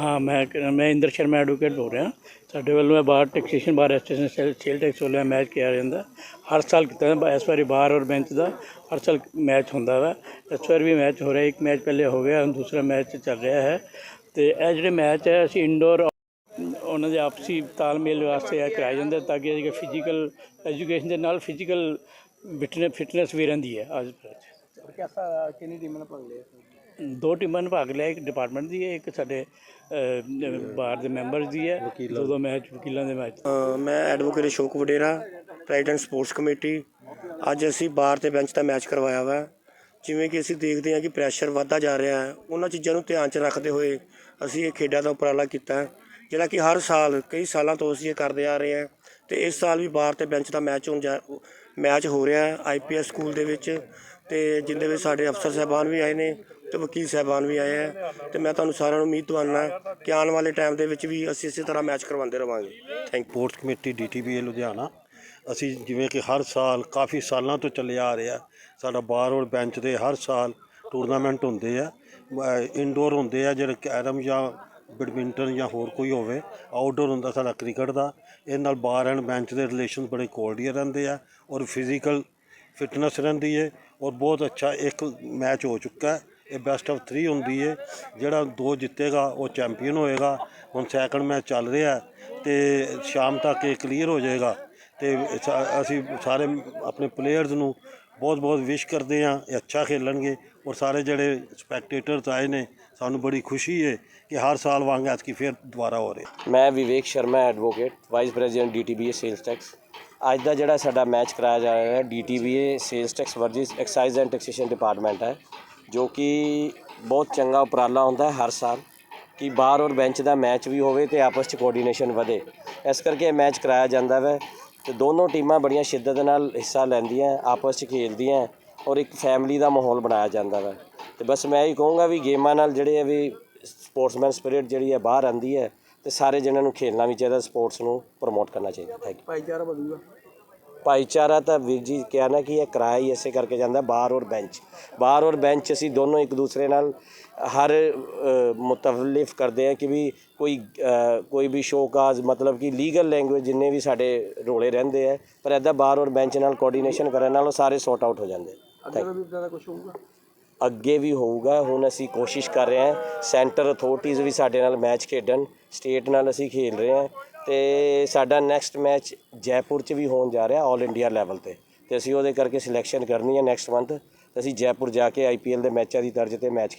ਹਾਂ, ਮੈਂ ਮੈਂ ਇੰਦਰ ਸ਼ਰਮਾ ਐਡਵੋਕੇਟ ਬੋਲ ਰਿਹਾ। ਸਾਡੇ ਵੱਲੋਂ ਇਹ ਬਾਹਰ taxation bar association sale sale tax ਵੱਲੋਂ ਮੈਚ ਕੀਤਾ ਜਾਂਦਾ। ਹਰ ਸਾਲ ਕੀਤਾ ਜਾਂਦਾ, ਇਸ ਵਾਰੀ ਬਾਰ ਔਰ ਬੈਂਚ ਦਾ ਹਰ ਸਾਲ ਮੈਚ ਹੁੰਦਾ ਵਾ। ਇਸ ਵਾਰ ਵੀ ਮੈਚ ਹੋ ਰਿਹਾ, ਇੱਕ ਮੈਚ ਪਹਿਲੇ ਹੋ ਗਿਆ, ਹੁਣ ਦੂਸਰਾ ਮੈਚ ਚੱਲ ਰਿਹਾ ਹੈ। ਤੇ ਇਹ ਜਿਹੜੇ ਮੈਚ ਹੈ, ਅਸੀਂ ਇੰਡੋਰ ਉਹਨਾਂ ਦੇ ਆਪਸੀ ਤਾਲਮੇਲ ਵਾਸਤੇ ਇਹ ਕਰਾਏ ਜਾਂਦਾ ਤਾਂ ਕਿ ਜਿਹੜੀ ਫਿਜ਼ੀਕਲ ਐਜੂਕੇਸ਼ਨ ਦੇ ਨਾਲ ਫਿਜ਼ੀਕਲ ਫਿਟਨੈਸ ਵੀ ਰਹਿੰਦੀ ਹੈ ਅੱਜ ਕਿਹਦਾ ਕਿੰਨੀ ਟੀਮਾਂ ਨੇ ਭਾਗ ਲਿਆ ਦੋ ਟੀਮਾਂ ਨੇ ਭਾਗ ਲਿਆ ਇੱਕ ਡਿਪਾਰਟਮੈਂਟ ਦੀ ਹੈ ਇੱਕ ਸਾਡੇ ਬਾਰ ਦੇ ਮੈਂਬਰਸ ਦੀ ਹੈ। ਦੋ ਦੋ। ਮੈਚ ਵਕੀਲਾਂ ਦੇ ਮੈਚ। ਮੈਂ advocate Ashok Vadera president sports committee ਅੱਜ ਅਸੀਂ ਬਾਰ ਤੇ ਬੈਂਚ ਦਾ ਮੈਚ ਕਰਵਾਇਆ ਵਾ। ਜਿਵੇਂ ਕਿ ਅਸੀਂ ਦੇਖਦੇ ਹਾਂ ਕਿ ਪ੍ਰੈਸ਼ਰ ਵੱਧਦਾ ਜਾ ਰਿਹਾ ਹੈ। ਉਹਨਾਂ ਚੀਜ਼ਾਂ ਨੂੰ ਧਿਆਨ 'ਚ ਰੱਖਦੇ ਹੋਏ ਅਸੀਂ ਇਹ ਖੇਡਾਂ ਦਾ ਉਪਰਾਲਾ ਕੀਤਾ ਜਿਹੜਾ ਕਿ ਹਰ ਸਾਲ ਕਈ ਸਾਲਾਂ ਤੋਂ ਅਸੀਂ ਇਹ ਕਰਦੇ ਆ ਰਹੇ ਹਾਂ। ਤੇ ਇਸ ਸਾਲ ਵੀ ਬਾਰ ਤੇ ਬੈਂਚ ਦਾ ਮੈਚ ਹੋਣ ਜਾ ਮੈਚ ਹੋ ਰਿਹਾ ਹੈ। ਆਈਪੀਐਸ ਸਕੂਲ ਦੇ ਵਿੱਚ ਤੇ ਜਿੰਦੇ ਵਿੱਚ ਸਾਡੇ ਅਫਸਰ ਸਾਹਿਬਾਨ ਵੀ ਆਏ ਨੇ ਤੇ ਵਕੀਲ ਸਾਹਿਬਾਨ ਵੀ ਆਏ ਆ ਤੇ ਮੈਂ ਤੁਹਾਨੂੰ ਸਾਰਿਆਂ ਨੂੰ ਉਮੀਦ ਦਵਾਨਾ ਕਿ ਆਉਣ ਵਾਲੇ ਟਾਈਮ ਦੇ ਵਿੱਚ ਵੀ ਅਸੀਂ ਇਸੇ ਤਰ੍ਹਾਂ ਮੈਚ ਕਰਵਾਉਂਦੇ ਰਵਾਂਗੇ। Thank sports committee DTBA Ludhiana. ਅਸੀਂ ਜਿਵੇਂ ਕਿ ਹਰ ਸਾਲ, ਕਾਫੀ ਸਾਲਾਂ ਤੋਂ ਚੱਲਿਆ ਆ ਰਿਹਾ ਸਾਡਾ ਬਾਰ ਔਰ ਬੈਂਚ ਦੇ ਹਰ ਸਾਲ ਟੂਰਨਾਮੈਂਟ ਹੁੰਦੇ ਆ। ਇਨਡੋਰ ਹੁੰਦੇ ਆ, ਜਿਹੜੇ ਕੈਰਮ ਜਾਂ ਬੈਡਮਿੰਟਨ ਜਾਂ ਹੋਰ ਕੋਈ ਹੋਵੇ। ਆਊਟਡੋਰ ਹੁੰਦਾ ਸਾਡਾ ਕ੍ਰਿਕਟ ਦਾ। ਇਹ ਨਾਲ ਬਾਰ ਐਂਡ ਬੈਂਚ ਦੇ ਰਿਲੇਸ਼ਨ ਬੜੇ ਕੋਲਡੀਅਰ ਰਹਿੰਦੇ ਆ ਔਰ ਫਿਜ਼ੀਕਲ ਫਿਟਨੈਸ ਰਹਿੰਦੀ ਹੈ ਔਰ ਬਹੁਤ ਅੱਛਾ ਇੱਕ ਮੈਚ ਹੋ ਚੁੱਕਾ ਹੈ। ਇਹ ਬੈਸਟ ਆਫ 3 ਹੁੰਦੀ ਹੈ ਜਿਹੜਾ ਦੋ ਜਿੱਤੇਗਾ, ਉਹ ਚੈਂਪੀਅਨ ਹੋਏਗਾ। ਹੁਣ ਸੈਕੰਡ ਮੈਚ ਚੱਲ ਰਿਹਾ ਹੈ ਤੇ ਸ਼ਾਮ ਤੱਕ ਇਹ ਕਲੀਅਰ ਹੋ ਜਾਏਗਾ। ਤੇ ਅਸੀਂ ਸਾਰੇ ਆਪਣੇ ਪਲੇਅਰਸ ਨੂੰ ਬਹੁਤ ਬਹੁਤ ਵਿਸ਼ ਕਰਦੇ ਹਾਂ ਇਹ ਅੱਛਾ ਖੇਲਣਗੇ ਔਰ ਸਾਰੇ ਜਿਹੜੇ ਸਪੈਕਟੇਟਰਸ ਆਏ ਨੇ, ਸਾਨੂੰ ਬੜੀ ਖੁਸ਼ੀ ਹੈ ਕਿ ਹਰ ਸਾਲ ਵਾਂਗ ਐਤਕੀ ਫਿਰ ਦੁਬਾਰਾ ਹੋ ਰਿਹਾ। ਮੈਂ Vivek Sharma advocate vice president DTBA sales tax ਅੱਜ ਦਾ ਜਿਹੜਾ ਸਾਡਾ ਮੈਚ ਕਰਾਇਆ ਜਾ ਰਿਹਾ ਹੈ DTBA sales tax versus excise and taxation department ਹੈ, ਜੋ ਕਿ ਬਹੁਤ ਚੰਗਾ ਉਪਰਾਲਾ ਹੁੰਦਾ ਹੈ ਹਰ ਸਾਲ ਕਿ ਬਾਹਰ ਔਰ ਬੈਂਚ ਦਾ ਮੈਚ ਵੀ ਹੋਵੇ ਤੇ ਆਪਸ ਚ ਕੋਆਰਡੀਨੇਸ਼ਨ ਵਧੇ। ਇਸ ਕਰਕੇ ਇਹ ਮੈਚ ਕਰਾਇਆ ਜਾਂਦਾ ਹੈ ਤੇ ਦੋਨੋਂ ਟੀਮਾਂ ਬੜੀਆਂ ਸ਼ਿੱਦਤ ਨਾਲ ਹਿੱਸਾ ਲੈਂਦੀਆਂ, ਆਪਸ ਚ ਖੇਡਦੀਆਂ ਔਰ ਇੱਕ ਫੈਮਿਲੀ ਦਾ ਮਾਹੌਲ ਬਣਾਇਆ ਜਾਂਦਾ ਹੈ ਤੇ ਬਸ ਮੈਂ ਇਹ ਕਹੂੰਗਾ ਵੀ ਗੇਮਾਂ ਨਾਲ ਜਿਹੜੇ ਆ ਵੀ ਸਪੋਰਟਸਮੈਨ ਸਪਿਰਿਟ ਜਿਹੜੀ ਹੈ ਬਾਹਰ ਆਂਦੀ ਹੈ ਤੇ ਸਾਰੇ ਜਣਾਂ ਨੂੰ ਖੇਡਣਾ ਵੀ ਚਾਹੀਦਾ ਸਪੋਰਟਸ ਨੂੰ ਪ੍ਰਮੋਟ ਕਰਨਾ ਚਾਹੀਦਾ। ਥੈਂਕ ਯੂ ਭਾਈਚਾਰਾ ਵਧੂਗਾ। ਭਾਈਚਾਰਾ ਤਾਂ ਵੀਰ ਜੀ ਕਿਹਾ ਨਾ ਕਿ ਇਹ ਕਿਰਾਇਆ ਹੀ ਇਸੇ ਕਰਕੇ ਜਾਂਦਾ ਬਾਰ ਔਰ ਬੈਂਚ ਬਾਰ ਔਰ ਬੈਂਚ ਅਸੀਂ ਦੋਨੋਂ ਇੱਕ ਦੂਸਰੇ ਨਾਲ ਹਰ ਮੁਤਵਲਿਫ ਕਰਦੇ ਆ ਕਿ ਵੀ ਕੋਈ ਕੋਈ ਵੀ ਸ਼ੋਕਾਜ਼ ਮਤਲਬ ਕਿ ਲੀਗਲ ਲੈਂਗੁਏਜ ਜਿੰਨੇ ਵੀ ਸਾਡੇ ਰੋਲੇ ਰਹਿੰਦੇ ਆ ਪਰ ਐਦਾ ਬਾਰ ਔਰ ਬੈਂਚ ਨਾਲ ਕੋਆਰਡੀਨੇਸ਼ਨ ਕਰਨ ਨਾਲ ਉਹ ਸਾਰੇ ਸੌਟ ਆਊਟ ਹੋ ਜਾਂਦੇ ਅੱਗੇ ਵੀ ਇਦਾਂ ਦਾ ਕੁਝ ਹੋਊਗਾ? ਅੱਗੇ ਵੀ ਹੋਊਗਾ। ਹੁਣ ਅਸੀਂ ਕੋਸ਼ਿਸ਼ ਕਰ ਰਹੇ ਹਾਂ ਸੈਂਟਰ ਅਥਾਰਟੀਜ਼ ਵੀ ਸਾਡੇ ਨਾਲ ਮੈਚ ਖੇਡਣ। ਸਟੇਟ ਨਾਲ ਅਸੀਂ ਖੇਡ ਰਹੇ ਹਾਂ ਤੇ ਸਾਡਾ ਨੈਕਸਟ ਮੈਚ ਜੈਪੁਰ 'ਚ ਵੀ ਹੋਣ ਜਾ ਰਿਹਾ 올 ਇੰਡੀਆ ਲੈਵਲ ਤੇ। ਤੇ ਅਸੀਂ ਉਹਦੇ ਕਰਕੇ ਸਿਲੈਕਸ਼ਨ ਕਰਨੀ ਹੈ ਨੈਕਸਟ ਮੰਥ ਤੇ ਅਸੀਂ ਜੈਪੁਰ ਜਾ ਕੇ ਆਈਪੀਐਲ ਦੇ ਮੈਚਾਂ ਦੀ ਤਰਜ਼ ਤੇ ਮੈਚ